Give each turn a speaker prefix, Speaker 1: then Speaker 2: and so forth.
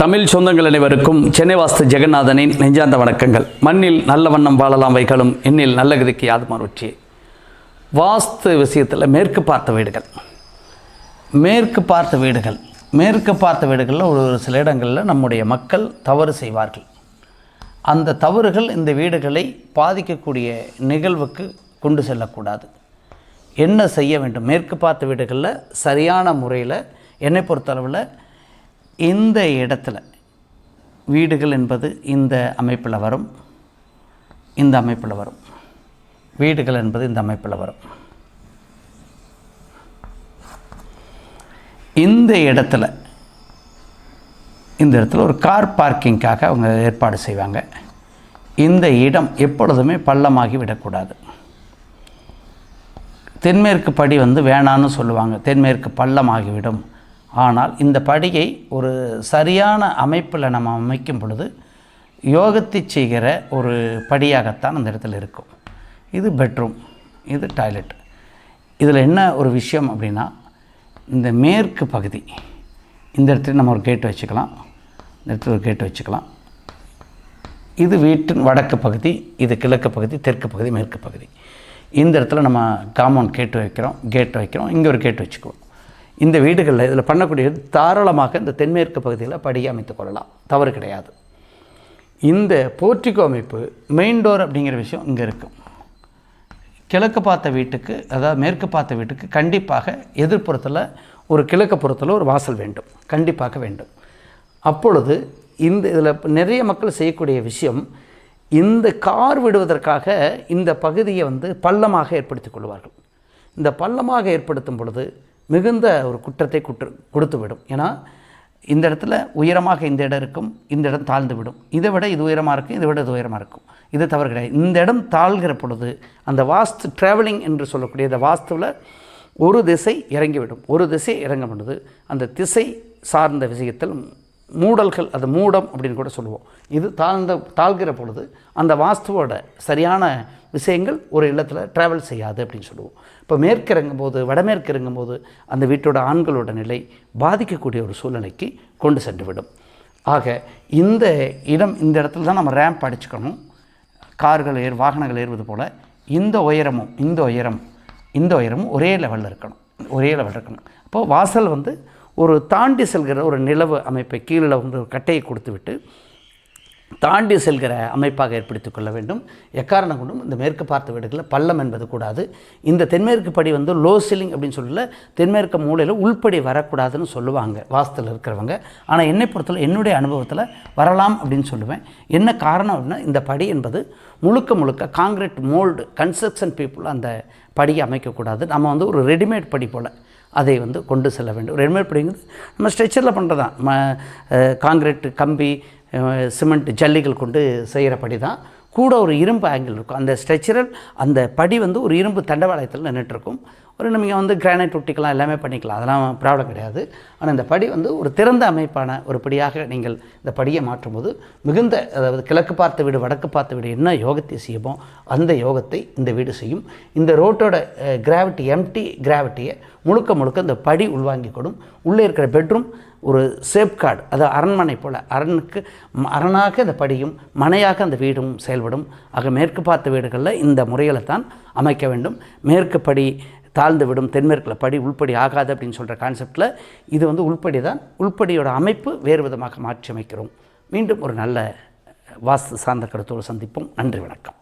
Speaker 1: தமிழ் சொந்தங்கள் அனைவருக்கும் சென்னை வாஸ்து ஜெகநாதனின் நெஞ்சார்ந்த வணக்கங்கள். மண்ணில் நல்ல வண்ணம் வாழலாம் வைகளும் எண்ணில் நல்ல கதிக்கு யாதுமார் வெற்றி வாஸ்து விஷயத்தில் மேற்கு பார்த்த வீடுகள். மேற்கு பார்த்த வீடுகள். மேற்கு பார்த்த வீடுகளில் ஒரு ஒரு சில இடங்களில் நம்முடைய மக்கள் தவறு செய்வார்கள். அந்த தவறுகள் இந்த வீடுகளை பாதிக்கக்கூடிய நிகழ்வுக்கு கொண்டு செல்லக்கூடாது. என்ன செய்ய வேண்டும்? மேற்கு பார்த்த வீடுகளில் சரியான முறையில் என்னை பொறுத்தளவில் இந்த இடத்துல வீடுகள் என்பது இந்த அமைப்பில் வரும் இந்த அமைப்பில் வரும். வீடுகள் என்பது இந்த அமைப்பில் வரும். இந்த இடத்துல இந்த இடத்துல ஒரு கார் பார்க்கிங்காக அவங்க ஏற்பாடு செய்வாங்க. இந்த இடம் எப்பொழுதுமே பள்ளமாகி விடக்கூடாது. தென்மேற்கு படி வந்து வேணான்னு சொல்லுவாங்க. தென்மேற்கு பள்ளமாகிவிடும். ஆனால் இந்த படியை ஒரு சரியான அமைப்பில் நம்ம அமைக்கும் பொழுது யோகத்தை செய்கிற ஒரு படியாகத்தான் அந்த இடத்துல இருக்கும். இது பெட்ரூம் இது டாய்லெட். இதில் என்ன ஒரு விஷயம் அப்படின்னா இந்த மேற்கு பகுதி இந்த இடத்துல நம்ம ஒரு கேட் வச்சுக்கலாம். இந்த இடத்துல ஒரு கேட் வச்சுக்கலாம். இது வீட்டின் வடக்கு பகுதி இது கிழக்கு பகுதி தெற்கு பகுதி மேற்கு பகுதி. இந்த இடத்துல நம்ம காம்பவுண்ட் கேட்டு வைக்கிறோம் கேட் வைக்கிறோம் இங்கே ஒரு கேட் வச்சுக்குவோம். இந்த வீடுகளில் இதில் பண்ணக்கூடியது தாராளமாக இந்த தென்மேற்கு பகுதியில் படியை அமைத்து கொள்ளலாம். தவறு கிடையாது. இந்த போர்ட்டிகோ அமைப்பு மெயின் டோர் அப்படிங்கிற விஷயம் இங்கே இருக்கும் கிழக்கு பார்த்த வீட்டுக்கு அதாவது மேற்கு பார்த்த வீட்டுக்கு கண்டிப்பாக எதிர்ப்புறத்தில் ஒரு கிழக்கு புறத்தில் ஒரு வாசல் வேண்டும். கண்டிப்பாக வேண்டும். அப்பொழுது இந்த இதில் நிறைய மக்கள் செய்யக்கூடிய விஷயம் இந்த கார் விடுவதற்காக இந்த பகுதியை வந்து பள்ளமாக ஏற்படுத்திக் கொள்வார்கள். இந்த பள்ளமாக ஏற்படுத்தும் பொழுது மிகுந்த ஒரு குற்றத்தை குற்று கொடுத்து விடும் ஏன்னா இந்த இடத்துல உயரமாக இந்த இடம் இருக்கும் இந்த இடம் தாழ்ந்து விடும் இதை விட இது உயரமாக இருக்கும் இதை விட இது உயரமாக இருக்கும். இது தவறு கிடையாது. இந்த இடம் தாழ்கிற பொழுது அந்த வாஸ்து ட்ராவலிங் என்று சொல்லக்கூடிய இந்த வாஸ்துவில் ஒரு திசை இறங்கிவிடும். ஒரு திசை இறங்கும் பொழுது அந்த திசை சார்ந்த விஷயத்தில் மூடல்கள் அது மூடம் அப்படின்னு கூட சொல்லுவோம். இது தாழ்ந்த தாழ்கிற பொழுது அந்த வாஸ்துவோட சரியான விஷயங்கள் ஒரு இல்லத்தில் ட்ராவல் செய்யாது அப்படின்னு சொல்லுவோம். இப்போ மேற்கு இறங்கும்போது வடமேற்கு இறங்கும்போது அந்த வீட்டோட ஆண்களோட நிலை பாதிக்கக்கூடிய ஒரு சூழ்நிலைக்கு கொண்டு சென்று விடும் ஆக இந்த இடம் இந்த இடத்துல தான் நம்ம ரேம்ப் அடிச்சுக்கணும். கார்கள் ஏறு வாகனங்கள் ஏறுவது போல் இந்த உயரமும் இந்த உயரம் இந்த உயரமும் ஒரே லெவலில் இருக்கணும். ஒரே லெவலில் இருக்கணும். அப்போது வாசல் வந்து ஒரு தாண்டி செல்கிற ஒரு நிலவு அமைப்பை கீழே வந்து ஒரு கட்டையை கொடுத்து விட்டு தாண்டி செல்கிற அமைப்பாக ஏற்படுத்திக் கொள்ள வேண்டும். எக்காரணம் கொண்டும் இந்த மேற்கு பார்த்த வீடுகளில் பள்ளம் என்பது கூடாது. இந்த தென்மேற்கு படி வந்து லோ சீலிங் அப்படின்னு சொல்லல தென்மேற்கு மூலையில் உள்படி வரக்கூடாதுன்னு சொல்லுவாங்க வாசத்தில் இருக்கிறவங்க. ஆனால் என்னை பொறுத்தவரை என்னுடைய அனுபவத்தில் வரலாம் அப்படின்னு சொல்லுவேன். என்ன காரணம் அப்படின்னா இந்த படி என்பது முழுக்க முழுக்க காங்கிரீட் மோல்டு கன்ஸ்ட்ரக்ஷன் பீப்புள் அந்த படியை அமைக்கக்கூடாது நம்ம வந்து ஒரு ரெடிமேட் படி போல் அதை வந்து கொண்டு செல்ல வேண்டும். ரெடிமேட் படிங்கிறது நம்ம ஸ்ட்ரெச்சரில் பண்ணுறதான் ம காங்கிரீட் கம்பி சிமெண்ட் ஜல்லிகள் கொண்டு செய்கிற படி தான் கூட ஒரு இரும்பு ஆங்கிள் இருக்கும். அந்த ஸ்ட்ரெச்சரல் அந்த படி வந்து ஒரு இரும்பு தண்டவாளயத்தில் நின்றுட்டுருக்கும் அப்புறம் நீங்கள் வந்து கிரானைட் ஒட்டிக்கலாம் எல்லாமே பண்ணிக்கலாம். அதெல்லாம் ப்ராப்ளம் கிடையாது. ஆனால் இந்த படி வந்து ஒரு திறந்த அமைப்பான ஒரு படியாக நீங்கள் இந்த படியை மாற்றும்போது மிகுந்த அதாவது கிழக்கு பார்த்த வீடு வடக்கு பார்த்த வீடு என்ன யோகத்தை செய்யுமோ அந்த யோகத்தை இந்த வீடு செய்யும். இந்த ரோட்டோட கிராவிட்டி எம்டி கிராவிட்டியை முழுக்க முழுக்க இந்த படி உள்வாங்கி கொடும் உள்ளே இருக்கிற பெட்ரூம் ஒரு சேப்கார்டு அது அரண்மனை போல் அரணுக்கு அரணாக இந்த படியும் மனையாக அந்த வீடும் செயல்படும். ஆக மேற்கு பார்த்த வீடுகளில் இந்த முறையில் தான் அமைக்க வேண்டும். மேற்கு படி தாழ்ந்து விடும் தென்மேற்கில் படி உள்படி ஆகாது அப்படின்னு சொல்கிற கான்செப்டில் இது வந்து உள்படி தான் உள்படியோட அமைப்பு வேறு விதமாக மாற்றி அமைக்கிறோம். மீண்டும் ஒரு நல்ல வாஸ்து சார்ந்த கருத்தோடு சந்திப்போம். நன்றி வணக்கம்.